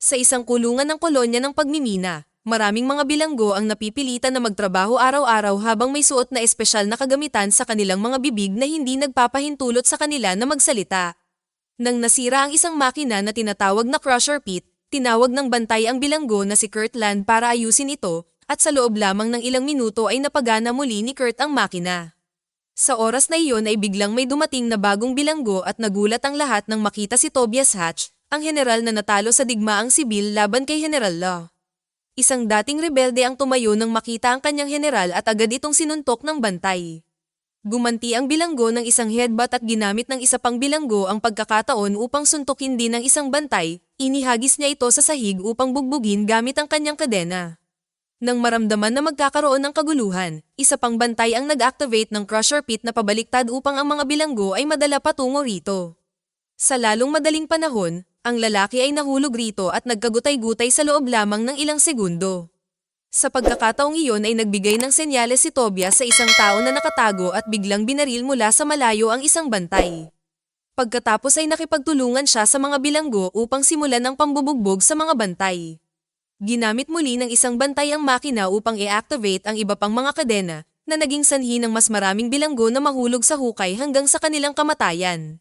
Sa isang kulungan ng kolonya ng pagmimina, maraming mga bilanggo ang napipilitan na magtrabaho araw-araw habang may suot na espesyal na kagamitan sa kanilang mga bibig na hindi nagpapahintulot sa kanila na magsalita. Nang nasira ang isang makina na tinatawag na crusher pit, tinawag ng bantay ang bilanggo na si Kurt Land para ayusin ito at sa loob lamang ng ilang minuto ay napagana muli ni Kurt ang makina. Sa oras na iyon ay biglang may dumating na bagong bilanggo at nagulat ang lahat nang makita si Tobias Hatch, ang general na natalo sa digmaang sibil laban kay General Law. Isang dating rebelde ang tumayo nang makita ang kanyang general at agad itong sinuntok ng bantay. Gumanti ang bilanggo ng isang headbutt at ginamit ng isa pang bilanggo ang pagkakataon upang suntukin din ng isang bantay, inihagis niya ito sa sahig upang bugbugin gamit ang kanyang kadena. Nang maramdaman na magkakaroon ng kaguluhan, isa pang bantay ang nag-activate ng crusher pit na pabaliktad upang ang mga bilanggo ay madala patungo rito. Sa lalong madaling panahon, ang lalaki ay nahulog rito at nagkagutay-gutay sa loob lamang ng ilang segundo. Sa pagkakataong iyon ay nagbigay ng senyales si Tobias sa isang tao na nakatago at biglang binaril mula sa malayo ang isang bantay. Pagkatapos ay nakipagtulungan siya sa mga bilanggo upang simulan ang pambubugbog sa mga bantay. Ginamit muli ng isang bantay ang makina upang i-activate ang iba pang mga kadena na naging sanhi ng mas maraming bilanggo na mahulog sa hukay hanggang sa kanilang kamatayan.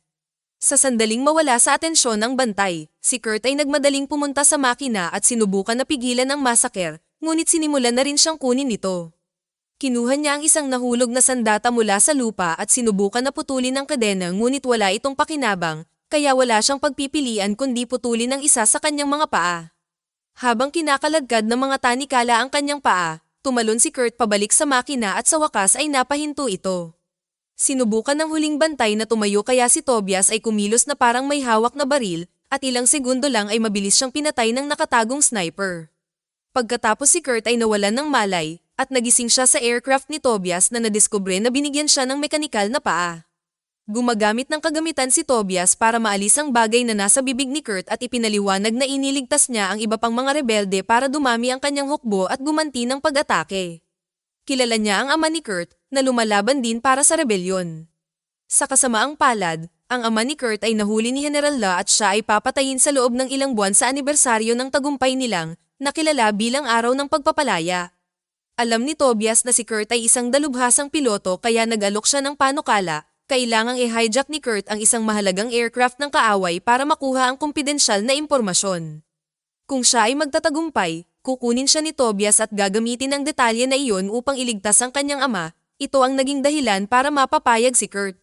Sa sandaling mawala sa atensyon ng bantay, si Kurt ay nagmadaling pumunta sa makina at sinubukan na pigilan ang masaker, ngunit sinimulan na rin siyang kunin ito. Kinuha niya ang isang nahulog na sandata mula sa lupa at sinubukan na putulin ang kadena ngunit wala itong pakinabang, kaya wala siyang pagpipilian kundi putulin ang isa sa kanyang mga paa. Habang kinakaladkad ng mga tanikala ang kanyang paa, tumalon si Kurt pabalik sa makina at sa wakas ay napahinto ito. Sinubukan ng huling bantay na tumayo kaya si Tobias ay kumilos na parang may hawak na baril at ilang segundo lang ay mabilis siyang pinatay ng nakatagong sniper. Pagkatapos si Kurt ay nawalan ng malay at nagising siya sa aircraft ni Tobias na nadiskubre na binigyan siya ng mekanikal na paa. Gumagamit ng kagamitan si Tobias para maalis ang bagay na nasa bibig ni Kurt at ipinaliwanag na iniligtas niya ang iba pang mga rebelde para dumami ang kanyang hukbo at gumanti ng pag-atake. Kilala niya ang ama ni Kurt na lumalaban din para sa rebelyon. Sa kasamaang palad, ang ama ni Kurt ay nahuli ni General La at siya ay papatayin sa loob ng ilang buwan sa anibersaryo ng tagumpay nilang na kilala bilang araw ng pagpapalaya. Alam ni Tobias na si Kurt ay isang dalubhasang piloto kaya nag-alok siya ng panukala kailangang i-hijack ni Kurt ang isang mahalagang aircraft ng kaaway para makuha ang kumpidensyal na impormasyon. Kung siya ay magtatagumpay, kukunin siya ni Tobias at gagamitin ang detalye na iyon upang iligtas ang kanyang ama, ito ang naging dahilan para mapapayag si Kurt.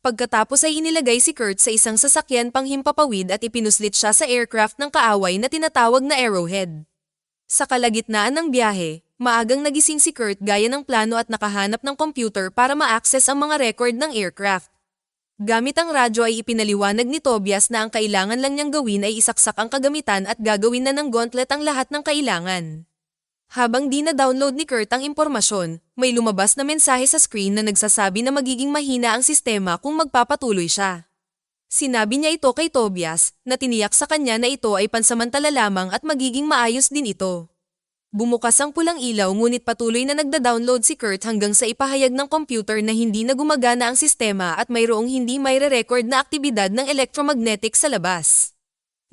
Pagkatapos ay inilagay si Kurt sa isang sasakyan panghimpapawid at ipinuslit siya sa aircraft ng kaaway na tinatawag na Arrowhead. Sa kalagitnaan ng biyahe, Maagang nagising si Kurt gaya ng plano at nakahanap ng computer para ma-access ang mga record ng aircraft. Gamit ang radyo ay ipinaliwanag ni Tobias na ang kailangan lang niyang gawin ay isaksak ang kagamitan at gagawin na ng gauntlet ang lahat ng kailangan. Habang di na-download ni Kurt ang impormasyon, may lumabas na mensahe sa screen na nagsasabi na magiging mahina ang sistema kung magpapatuloy siya. Sinabi niya ito kay Tobias na tiniyak sa kanya na ito ay pansamantala lamang at magiging maayos din ito. Bumukas ang pulang ilaw ngunit patuloy na nagda-download si Kurt hanggang sa ipahayag ng computer na hindi na gumagana ang sistema at mayroong hindi may record na aktibidad ng electromagnetic sa labas.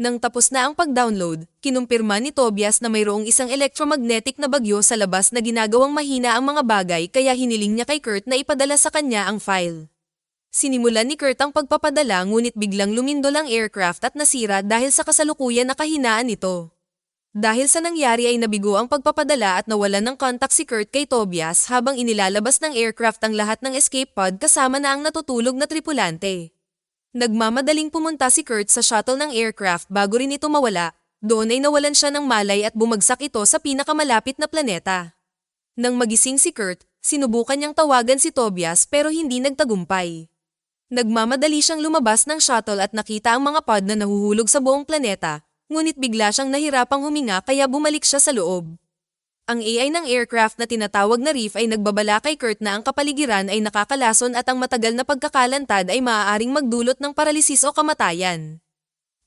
Nang tapos na ang pag-download, kinumpirma ni Tobias na mayroong isang electromagnetic na bagyo sa labas na ginagawang mahina ang mga bagay kaya hiniling niya kay Kurt na ipadala sa kanya ang file. Sinimulan ni Kurt ang pagpapadala ngunit biglang lumindol ang aircraft at nasira dahil sa kasalukuyan na kahinaan nito. Dahil sa nangyari ay nabigo ang pagpapadala at nawalan ng contact si Kurt kay Tobias habang inilalabas ng aircraft ang lahat ng escape pod kasama na ang natutulog na tripulante. Nagmamadaling pumunta si Kurt sa shuttle ng aircraft bago rin ito mawala, doon ay nawalan siya ng malay at bumagsak ito sa pinakamalapit na planeta. Nang magising si Kurt, sinubukan niyang tawagan si Tobias pero hindi nagtagumpay. Nagmamadali siyang lumabas ng shuttle at nakita ang mga pod na nahuhulog sa buong planeta, ngunit bigla siyang nahirapang huminga kaya bumalik siya sa loob. Ang AI ng aircraft na tinatawag na Reef ay nagbabala kay Kurt na ang kapaligiran ay nakakalason at ang matagal na pagkakalantad ay maaaring magdulot ng paralisis o kamatayan.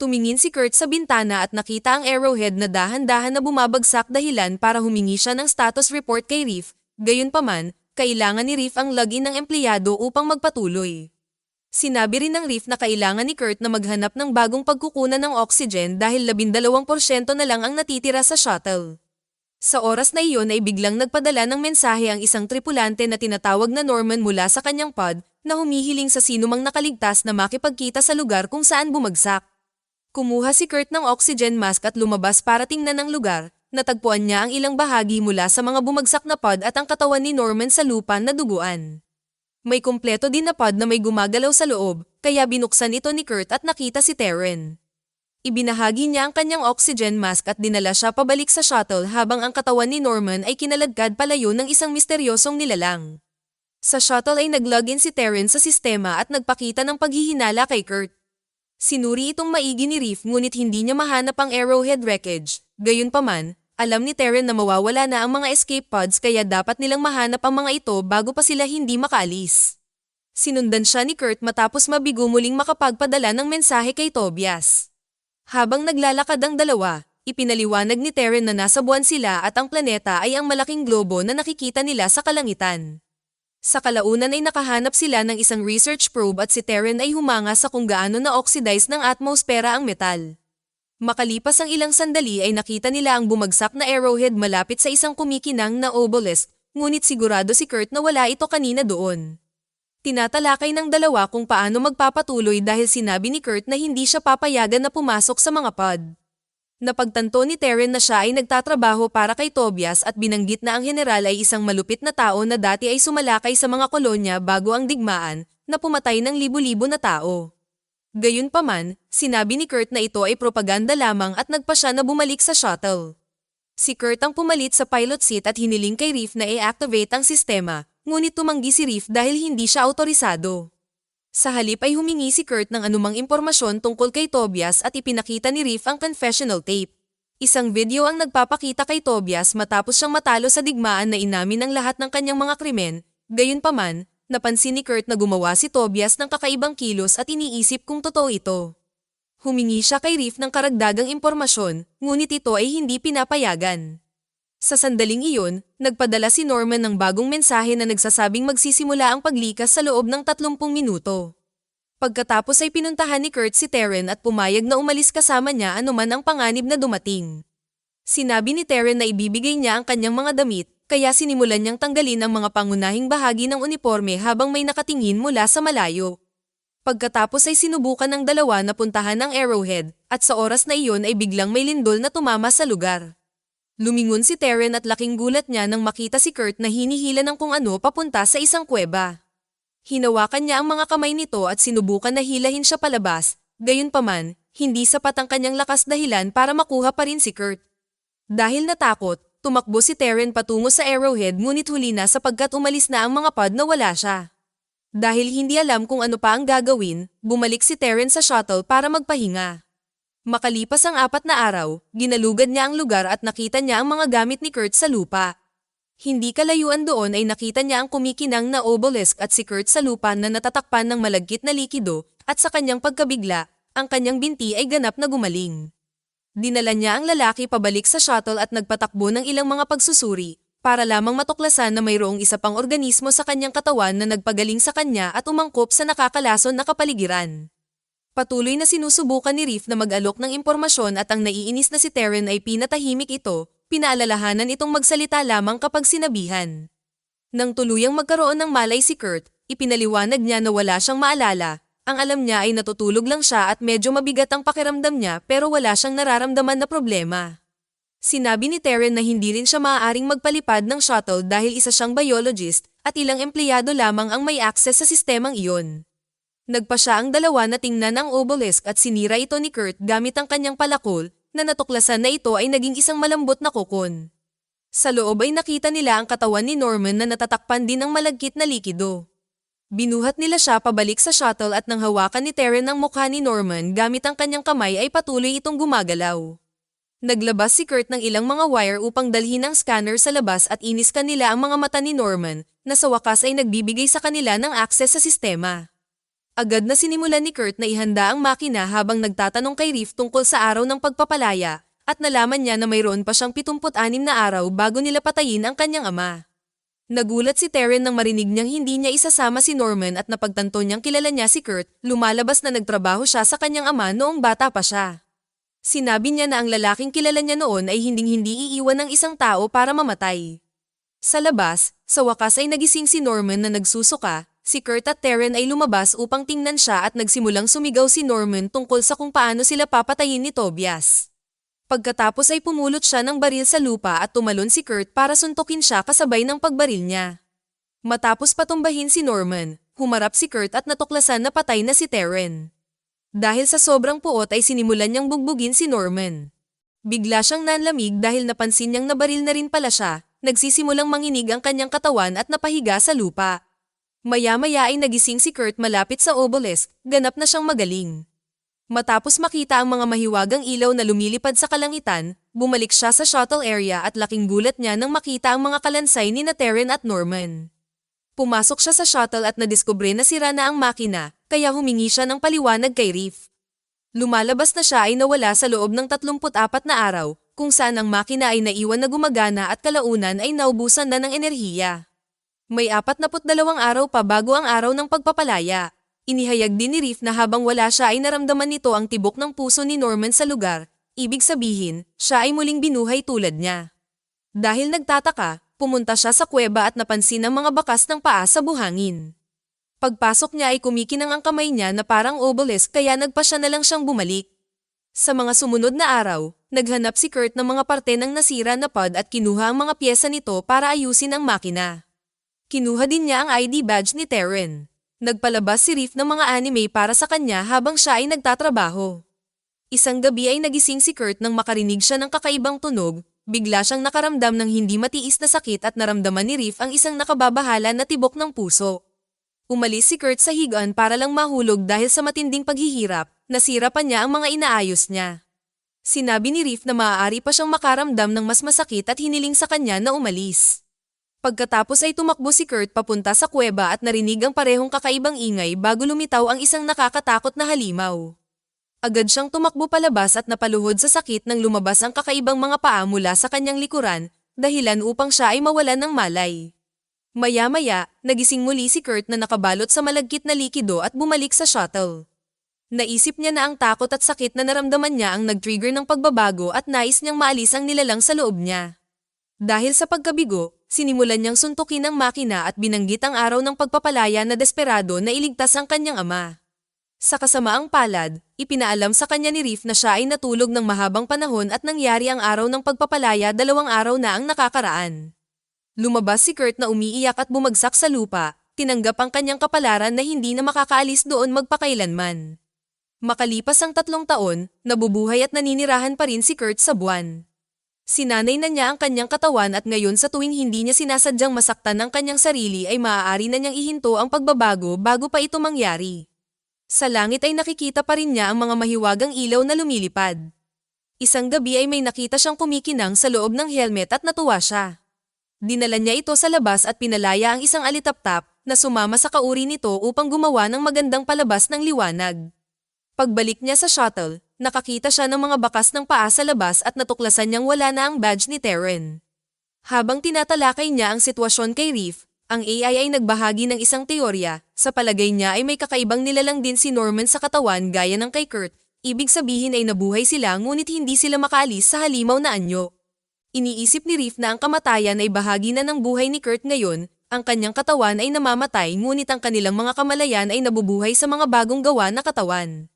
Tumingin si Kurt sa bintana at nakita ang arrowhead na dahan-dahan na bumabagsak dahilan para humingi siya ng status report kay Reef, gayunpaman, kailangan ni Reef ang login ng empleyado upang magpatuloy. Sinabi rin ng Reef na kailangan ni Kurt na maghanap ng bagong pagkukunan ng oxygen dahil 12% na lang ang natitira sa shuttle. Sa oras na iyon ay biglang nagpadala ng mensahe ang isang tripulante na tinatawag na Norman mula sa kanyang pod na humihiling sa sinumang nakaligtas na makipagkita sa lugar kung saan bumagsak. Kumuha si Kurt ng oxygen mask at lumabas para tingnan ang lugar. Natagpuan niya ang ilang bahagi mula sa mga bumagsak na pod at ang katawan ni Norman sa lupa na duguan. May kumpleto din na pod na may gumagalaw sa loob, kaya binuksan ito ni Kurt at nakita si Terren. Ibinahagi niya ang kanyang oxygen mask at dinala siya pabalik sa shuttle habang ang katawan ni Norman ay kinaladkad palayo ng isang misteryosong nilalang. Sa shuttle ay nag-login si Terren sa sistema at nagpakita ng paghihinala kay Kurt. Sinuri itong maigi ni Reef ngunit hindi niya mahanap ang arrowhead wreckage. Gayunpaman, alam ni Terren na mawawala na ang mga escape pods kaya dapat nilang mahanap ang mga ito bago pa sila hindi makaalis. Sinundan siya ni Kurt matapos mabigo muling makapagpadala ng mensahe kay Tobias. Habang naglalakad ang dalawa, ipinaliwanag ni Terren na nasa buwan sila at ang planeta ay ang malaking globo na nakikita nila sa kalangitan. Sa kalaunan ay nakahanap sila ng isang research probe at si Terren ay humanga sa kung gaano na-oxidize ng atmosfera ang metal. Makalipas ang ilang sandali ay nakita nila ang bumagsak na arrowhead malapit sa isang kumikinang na obelisk, ngunit sigurado si Kurt na wala ito kanina doon. Tinatalakay ng dalawa kung paano magpapatuloy dahil sinabi ni Kurt na hindi siya papayagan na pumasok sa mga pod. Napagtanto ni Terren na siya ay nagtatrabaho para kay Tobias at binanggit na ang general ay isang malupit na tao na dati ay sumalakay sa mga kolonya bago ang digmaan na pumatay ng libo-libo na tao. Gayunpaman, sinabi ni Kurt na ito ay propaganda lamang at nagpa siya na bumalik sa shuttle. Si Kurt ang pumalit sa pilot seat at hiniling kay Reef na i-activate ang sistema, ngunit tumanggi si Reef dahil hindi siya autorisado. Sa halip ay humingi si Kurt ng anumang impormasyon tungkol kay Tobias at ipinakita ni Reef ang confessional tape. Isang video ang nagpapakita kay Tobias matapos siyang matalo sa digmaan na inamin ang lahat ng kanyang mga krimen, gayunpaman, napansin ni Kurt na gumawa si Tobias ng kakaibang kilos at iniisip kung totoo ito. Humingi siya kay Reef ng karagdagang impormasyon, ngunit ito ay hindi pinapayagan. Sa sandaling iyon, nagpadala si Norman ng bagong mensahe na nagsasabing magsisimula ang paglikas sa loob ng 30 minuto. Pagkatapos ay pinuntahan ni Kurt si Terren at pumayag na umalis kasama niya anuman ang panganib na dumating. Sinabi ni Terren na ibibigay niya ang kanyang mga damit, kaya sinimulan niyang tanggalin ang mga pangunahing bahagi ng uniforme habang may nakatingin mula sa malayo. Pagkatapos ay sinubukan ng dalawa na puntahan ang arrowhead, at sa oras na iyon ay biglang may lindol na tumama sa lugar. Lumingon si Terren at laking gulat niya nang makita si Kurt na hinihila ng kung ano papunta sa isang kuweba. Hinawakan niya ang mga kamay nito at sinubukan na hilahin siya palabas, gayunpaman, hindi sapat ang kanyang lakas dahilan para makuha pa rin si Kurt. Dahil natakot, tumakbo si Terren patungo sa arrowhead ngunit huli na sapagkat umalis na ang mga pod na wala siya. Dahil hindi alam kung ano pa ang gagawin, bumalik si Terren sa shuttle para magpahinga. Makalipas ang apat na araw, ginalugad niya ang lugar at nakita niya ang mga gamit ni Kurt sa lupa. Hindi kalayuan doon ay nakita niya ang kumikinang na obelisk at si Kurt sa lupa na natatakpan ng malagkit na likido at sa kanyang pagkabigla, ang kanyang binti ay ganap na gumaling. Dinala niya ang lalaki pabalik sa shuttle at nagpatakbo ng ilang mga pagsusuri, para lamang matuklasan na mayroong isa pang organismo sa kanyang katawan na nagpagaling sa kanya at umangkop sa nakakalason na kapaligiran. Patuloy na sinusubukan ni Reef na mag-alok ng impormasyon at ang naiinis na si Terren ay pinatahimik ito, pinaalalahanan itong magsalita lamang kapag sinabihan. Nang tuluyang magkaroon ng malay si Kurt, ipinaliwanag niya na wala siyang maalala. Ang alam niya ay natutulog lang siya at medyo mabigat ang pakiramdam niya pero wala siyang nararamdaman na problema. Sinabi ni Terren na hindi rin siya maaaring magpalipad ng shuttle dahil isa siyang biologist at ilang empleyado lamang ang may access sa sistemang iyon. Nagpa siya ang dalawa na tingnan ang obelisk at sinira ito ni Kurt gamit ang kanyang palakol na natuklasan na ito ay naging isang malambot na kukon. Sa loob ay nakita nila ang katawan ni Norman na natatakpan din ng malagkit na likido. Binuhat nila siya pabalik sa shuttle at nang hawakan ni Terren ang mukha ni Norman gamit ang kanyang kamay ay patuloy itong gumagalaw. Naglabas si Kurt ng ilang mga wire upang dalhin ang scanner sa labas at iniskan nila ang mga mata ni Norman na sa wakas ay nagbibigay sa kanila ng access sa sistema. Agad na sinimulan ni Kurt na ihanda ang makina habang nagtatanong kay Reef tungkol sa araw ng pagpapalaya at nalaman niya na mayroon pa siyang 76 na araw bago nila patayin ang kanyang ama. Nagulat si Terren nang marinig niyang hindi niya isasama si Norman at napagtanto niyang kilala niya si Kurt, lumalabas na nagtrabaho siya sa kanyang ama noong bata pa siya. Sinabi niya na ang lalaking kilala niya noon ay hinding-hindi iiwan ng isang tao para mamatay. Sa labas, sa wakas ay nagising si Norman na nagsusuka, si Kurt at Terren ay lumabas upang tingnan siya at nagsimulang sumigaw si Norman tungkol sa kung paano sila papatayin ni Tobias. Pagkatapos ay pumulot siya ng baril sa lupa at tumalon si Kurt para suntukin siya kasabay ng pagbaril niya. Matapos patumbahin si Norman, humarap si Kurt at natuklasan na patay na si Terren. Dahil sa sobrang puot ay sinimulan niyang bugbugin si Norman. Bigla siyang nanlamig dahil napansin niyang nabaril na rin pala siya, nagsisimulang manginig ang kanyang katawan at napahiga sa lupa. Maya-maya ay nagising si Kurt malapit sa obelisk, ganap na siyang magaling. Matapos makita ang mga mahiwagang ilaw na lumilipad sa kalangitan, bumalik siya sa shuttle area at laking gulat niya nang makita ang mga kalansay ni na Terren at Norman. Pumasok siya sa shuttle at nadiskubre na sira na ang makina, kaya humingi siya ng paliwanag kay Reef. Lumalabas na siya ay nawala sa loob ng 34 na araw, kung saan ang makina ay naiwan na gumagana at kalaunan ay naubusan na ng enerhiya. May 42 araw pa bago ang araw ng pagpapalaya. Inihayag din ni Reef na habang wala siya ay naramdaman nito ang tibok ng puso ni Norman sa lugar, ibig sabihin, siya ay muling binuhay tulad niya. Dahil nagtataka, pumunta siya sa kuweba at napansin ang mga bakas ng paa sa buhangin. Pagpasok niya ay kumikinang ang kamay niya na parang obelisk kaya nagpa siya na lang siyang bumalik. Sa mga sumunod na araw, naghanap si Kurt ng mga parte ng nasira na pod at kinuha ang mga pyesa nito para ayusin ang makina. Kinuha din niya ang ID badge ni Terren. Nagpalabas si Reef ng mga anime para sa kanya habang siya ay nagtatrabaho. Isang gabi ay nagising si Kurt nang makarinig siya ng kakaibang tunog, bigla siyang nakaramdam ng hindi matiis na sakit at naramdaman ni Reef ang isang nakababahala na tibok ng puso. Umalis si Kurt sa higaan para lang mahulog dahil sa matinding paghihirap, nasira pa niya ang mga inaayos niya. Sinabi ni Reef na maaari pa siyang makaramdam ng mas masakit at hiniling sa kanya na umalis. Pagkatapos ay tumakbo si Kurt papunta sa kuweba at narinig ang parehong kakaibang ingay bago lumitaw ang isang nakakatakot na halimaw. Agad siyang tumakbo palabas at napaluhod sa sakit nang lumabas ang kakaibang mga paa mula sa kanyang likuran, dahilan upang siya ay mawalan ng malay. Maya-maya, nagising muli si Kurt na nakabalot sa malagkit na likido at bumalik sa shuttle. Naisip niya na ang takot at sakit na naramdaman niya ang nag-trigger ng pagbabago at nais niyang maalis ang nilalang sa loob niya. Dahil sa pagkabigo, sinimulan niyang suntukin ang makina at binanggit ang araw ng pagpapalaya na desperado na iligtas ang kanyang ama. Sa kasamaang palad, ipinaalam sa kanya ni Reef na siya ay natulog ng mahabang panahon at nangyari ang araw ng pagpapalaya dalawang araw na ang nakakaraan. Lumabas si Kurt na umiiyak at bumagsak sa lupa, tinanggap ang kanyang kapalaran na hindi na makakaalis doon magpakailanman. Makalipas ang tatlong taon, nabubuhay at naninirahan pa rin si Kurt sa buwan. Sinanay na niya ang kanyang katawan at ngayon sa tuwing hindi niya sinasadyang masaktan ang kanyang sarili ay maaari na niyang ihinto ang pagbabago bago pa ito mangyari. Sa langit ay nakikita pa rin niya ang mga mahiwagang ilaw na lumilipad. Isang gabi ay may nakita siyang kumikinang sa loob ng helmet at natuwa siya. Dinala niya ito sa labas at pinalaya ang isang alitaptap na sumama sa kauri nito upang gumawa ng magandang palabas ng liwanag. Pagbalik niya sa shuttle, nakakita siya ng mga bakas ng paa sa labas at natuklasan niyang wala na ang badge ni Terren. Habang tinatalakay niya ang sitwasyon kay Reef, ang AI ay nagbahagi ng isang teorya, sa palagay niya ay may kakaibang nilalang din si Norman sa katawan gaya ng kay Kurt, ibig sabihin ay nabuhay sila ngunit hindi sila makaalis sa halimaw na anyo. Iniisip ni Reef na ang kamatayan ay bahagi na ng buhay ni Kurt ngayon, ang kanyang katawan ay namamatay ngunit ang kanilang mga kamalayan ay nabubuhay sa mga bagong gawa na katawan.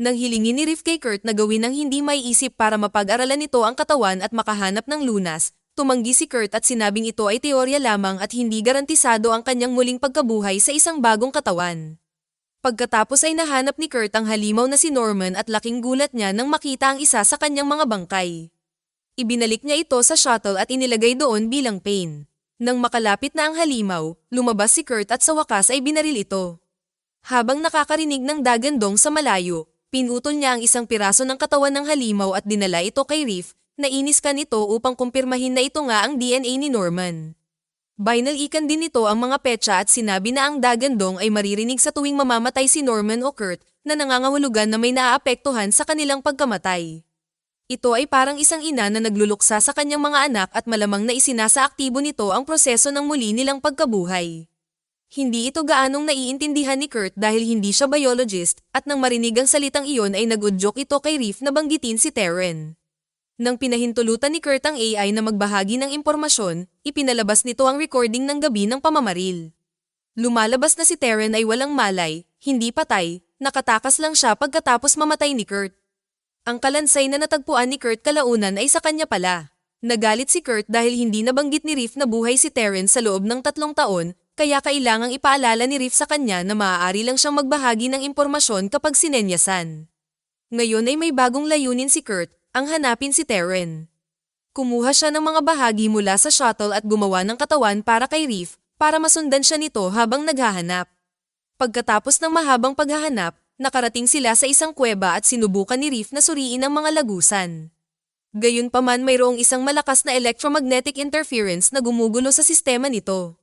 Nang hilingin ni Riff kay Kurt na gawin ang hindi may isip para mapag-aralan nito ang katawan at makahanap ng lunas, tumanggi si Kurt at sinabing ito ay teorya lamang at hindi garantisado ang kanyang muling pagkabuhay sa isang bagong katawan. Pagkatapos ay nahanap ni Kurt ang halimaw na si Norman at laking gulat niya nang makita ang isa sa kanyang mga bangkay. Ibinalik niya ito sa shuttle at inilagay doon bilang pain. Nang makalapit na ang halimaw, lumabas si Kurt at sa wakas ay binaril ito. Habang nakakarinig ng dagandong sa malayo, Pinutol niya ang isang piraso ng katawan ng halimaw at dinala ito kay Reef, nainis ka nito upang kumpirmahin na ito nga ang DNA ni Norman. Binalikan din nito ang mga petsa at sinabi na ang dagandong ay maririnig sa tuwing mamamatay si Norman o Kurt na nangangahulugan na may naaapektuhan sa kanilang pagkamatay. Ito ay parang isang ina na nagluluksa sa kanyang mga anak at malamang na isinasa aktibo nito ang proseso ng muli nilang pagkabuhay. Hindi ito gaanong naiintindihan ni Kurt dahil hindi siya biologist at nang marinig ang salitang iyon ay nagudyok ito kay Reef na banggitin si Terren. Nang pinahintulutan ni Kurt ang AI na magbahagi ng impormasyon, ipinalabas nito ang recording ng gabi ng pamamaril. Lumalabas na si Terren ay walang malay, hindi patay, nakatakas lang siya pagkatapos mamatay ni Kurt. Ang kalansay na natagpuan ni Kurt kalaunan ay sa kanya pala. Nagalit si Kurt dahil hindi nabanggit ni Reef na buhay si Terren sa loob ng tatlong taon, kaya kailangang ipaalala ni Reef sa kanya na maaari lang siyang magbahagi ng impormasyon kapag sinenyasan. Ngayon ay may bagong layunin si Kurt, ang hanapin si Terren. Kumuha siya ng mga bahagi mula sa shuttle at gumawa ng katawan para kay Reef para masundan siya nito habang naghahanap. Pagkatapos ng mahabang paghahanap, nakarating sila sa isang kuweba at sinubukan ni Reef na suriin ang mga lagusan. Gayunpaman mayroong isang malakas na electromagnetic interference na gumugulo sa sistema nito.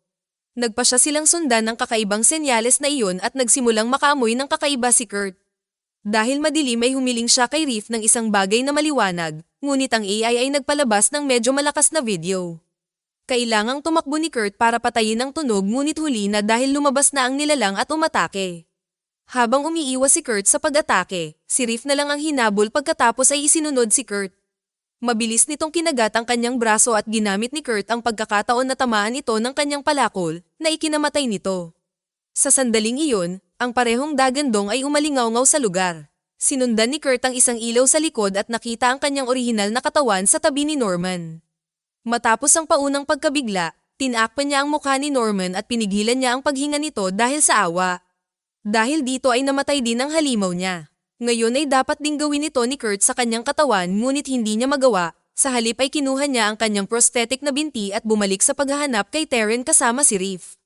Nagpa siya silang sundan ng kakaibang senyales na iyon at nagsimulang makaamoy ng kakaiba si Kurt. Dahil madilim ay humiling siya kay Reef ng isang bagay na maliwanag, ngunit ang AI ay nagpalabas ng medyo malakas na video. Kailangang tumakbo ni Kurt para patayin ang tunog ngunit huli na dahil lumabas na ang nilalang at umatake. Habang umiiwas si Kurt sa pag-atake, si Reef na lang ang hinabol pagkatapos ay isinunod si Kurt. Mabilis nitong kinagat ang kanyang braso at ginamit ni Kurt ang pagkakataon na tamaan ito ng kanyang palakol na ikinamatay nito. Sa sandaling iyon, ang parehong dagandong ay umalingaw sa lugar. Sinundan ni Kurt ang isang ilaw sa likod at nakita ang kanyang orihinal na katawan sa tabi ni Norman. Matapos ang paunang pagkabigla, tinakpan niya ang mukha ni Norman at pinigilan niya ang paghinga nito dahil sa awa. Dahil dito ay namatay din ang halimaw niya. Ngayon ay dapat ding gawin ito ni Kurt sa kanyang katawan ngunit hindi niya magawa, sa halip ay kinuha niya ang kanyang prosthetic na binti at bumalik sa paghahanap kay Terren kasama si Reef.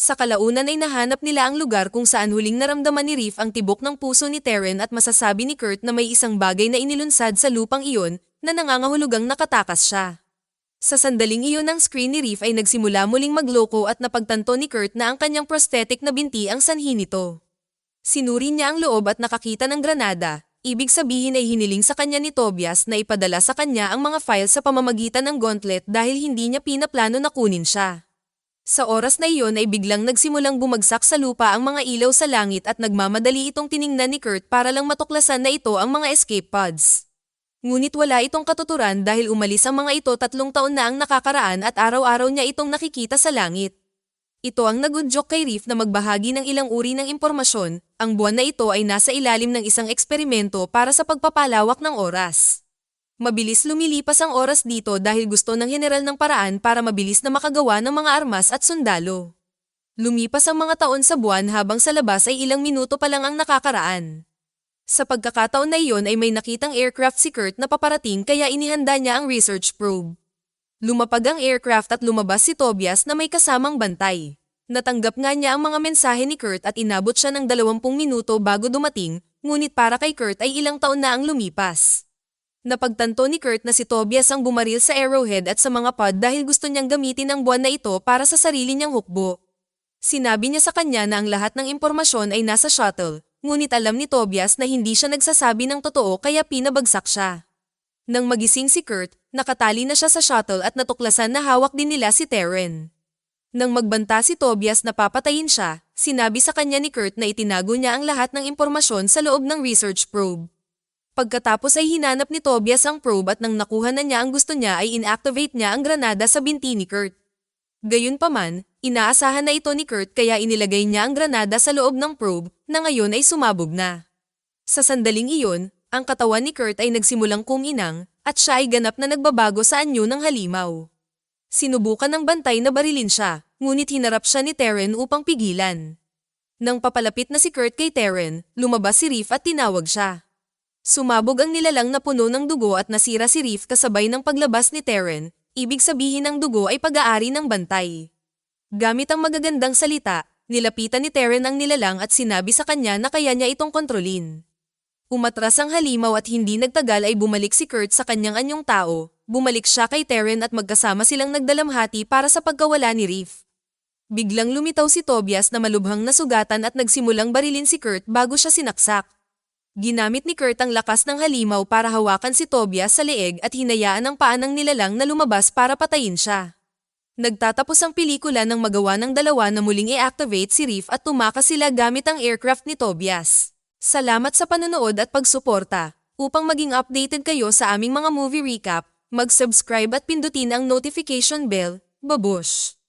Sa kalaunan ay nahanap nila ang lugar kung saan huling naramdaman ni Reef ang tibok ng puso ni Terren at masasabi ni Kurt na may isang bagay na inilunsad sa lupang iyon na nangangahulugang nakatakas siya. Sa sandaling iyon ng screen ni Reef ay nagsimula muling magloko at napagtanto ni Kurt na ang kanyang prosthetic na binti ang sanhi nito. Sinuri niya ang loob at nakakita ng granada, ibig sabihin ay hiniling sa kanya ni Tobias na ipadala sa kanya ang mga files sa pamamagitan ng gauntlet dahil hindi niya pinaplano na kunin siya. Sa oras na iyon ay biglang nagsimulang bumagsak sa lupa ang mga ilaw sa langit at nagmamadali itong tiningnan ni Kurt para lang matuklasan na ito ang mga escape pods. Ngunit wala itong katuturan dahil umalis ang mga ito tatlong taon na ang nakakaraan at araw-araw niya itong nakikita sa langit. Ito ang nagundyok kay Reef na magbahagi ng ilang uri ng impormasyon, ang buwan na ito ay nasa ilalim ng isang eksperimento para sa pagpapalawak ng oras. Mabilis lumilipas ang oras dito dahil gusto ng general ng paraan para mabilis na makagawa ng mga armas at sundalo. Lumipas ang mga taon sa buwan habang sa labas ay ilang minuto pa lang ang nakakaraan. Sa pagkakataon na iyon ay may nakitang aircraft si Kurt na paparating kaya inihanda niya ang research probe. Lumapag ang aircraft at lumabas si Tobias na may kasamang bantay. Natanggap nga niya ang mga mensahe ni Kurt at inabot siya ng 20 minuto bago dumating, ngunit para kay Kurt ay ilang taon na ang lumipas. Napagtanto ni Kurt na si Tobias ang bumaril sa arrowhead at sa mga pod dahil gusto niyang gamitin ang buwan na ito para sa sarili niyang hukbo. Sinabi niya sa kanya na ang lahat ng impormasyon ay nasa shuttle, Ngunit alam ni Tobias na hindi siya nagsasabi ng totoo kaya pinabagsak siya. Nang magising si Kurt, nakatali na siya sa shuttle at natuklasan na hawak din nila si Terren. Nang magbanta si Tobias na papatayin siya, sinabi sa kanya ni Kurt na itinago niya ang lahat ng impormasyon sa loob ng research probe. Pagkatapos ay hinanap ni Tobias ang probe at nang nakuha na niya ang gusto niya ay inactivate niya ang granada sa binti ni Kurt. Gayunpaman, inaasahan na ito ni Kurt kaya inilagay niya ang granada sa loob ng probe na ngayon ay sumabog na. Sa sandaling iyon, ang katawan ni Kurt ay nagsimulang kuminang at siya ay ganap na nagbabago sa anyo ng halimaw. Sinubukan ng bantay na barilin siya, ngunit hinarap siya ni Terren upang pigilan. Nang papalapit na si Kurt kay Terren, lumabas si Reef at tinawag siya. Sumabog ang nilalang na puno ng dugo at nasira si Reef kasabay ng paglabas ni Terren Ibig sabihin ng dugo ay pag-aari ng bantay. Gamit ang magagandang salita, nilapitan ni Terren ang nilalang at sinabi sa kanya na kaya niya itong kontrolin. Umatras ang halimaw at hindi nagtagal ay bumalik si Kurt sa kanyang anyong tao. Bumalik siya kay Teren at magkasama silang nagdalamhati para sa pagkawala ni Reef. Biglang lumitaw si Tobias na malubhang nasugatan at nagsimulang barilin si Kurt bago siya sinaksak. Ginamit ni Kurt ang lakas ng halimaw para hawakan si Tobias sa leeg at hinayaan ang paanang nilalang na lumabas para patayin siya. Nagtatapos ang pelikula ng magawa ng dalawa na muling i-activate si Reef at tumakas sila gamit ang aircraft ni Tobias. Salamat sa panonood at pagsuporta. Upang maging updated kayo sa aming mga movie recap, mag-subscribe at pindutin ang notification bell. Babush!